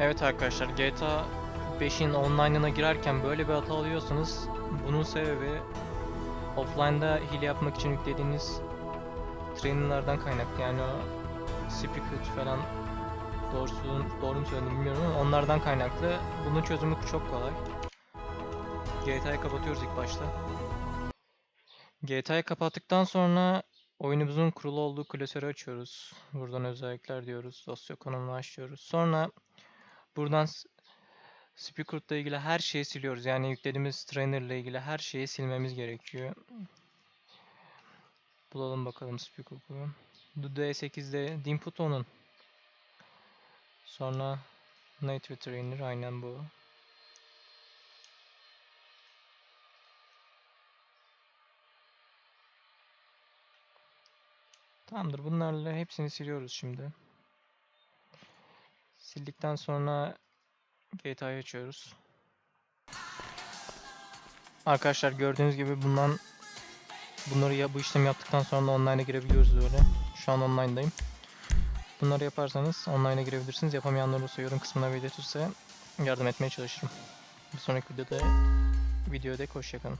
Evet arkadaşlar GTA 5'in online'ına girerken böyle bir hata alıyorsanız bunun sebebi offline'da hile yapmak için yüklediğiniz trainerlardan kaynaklı yani o Secret falan doğrusu doğru mu söyledim bilmiyorum ama onlardan kaynaklı. Bunun çözümü çok kolay. GTA'yı kapatıyoruz ilk başta. GTA'yı kapattıktan sonra oyunumuzun kurulu olduğu klasörü açıyoruz. Buradan özellikler diyoruz. Dosya konumunu açıyoruz. Sonra buradan Speaker'la ilgili her şeyi siliyoruz. Yani yüklediğimiz trainer ile ilgili her şeyi silmemiz gerekiyor. Bulalım bakalım Speaker'ı. D8'de input onun. Sonra native trainer aynen bu. Tamamdır. Bunlarla hepsini siliyoruz şimdi. Sildikten sonra GTA'yı açıyoruz. Arkadaşlar gördüğünüz gibi bundan bunları ya bu işlemi yaptıktan sonra online'a girebiliyoruz böyle. Şu an online'dayım. Bunları yaparsanız online'a girebilirsiniz. Yapamayanlar olursa yorum kısmına belirtirse yardım etmeye çalışırım. Bir sonraki videoda videoda hoşçakalın.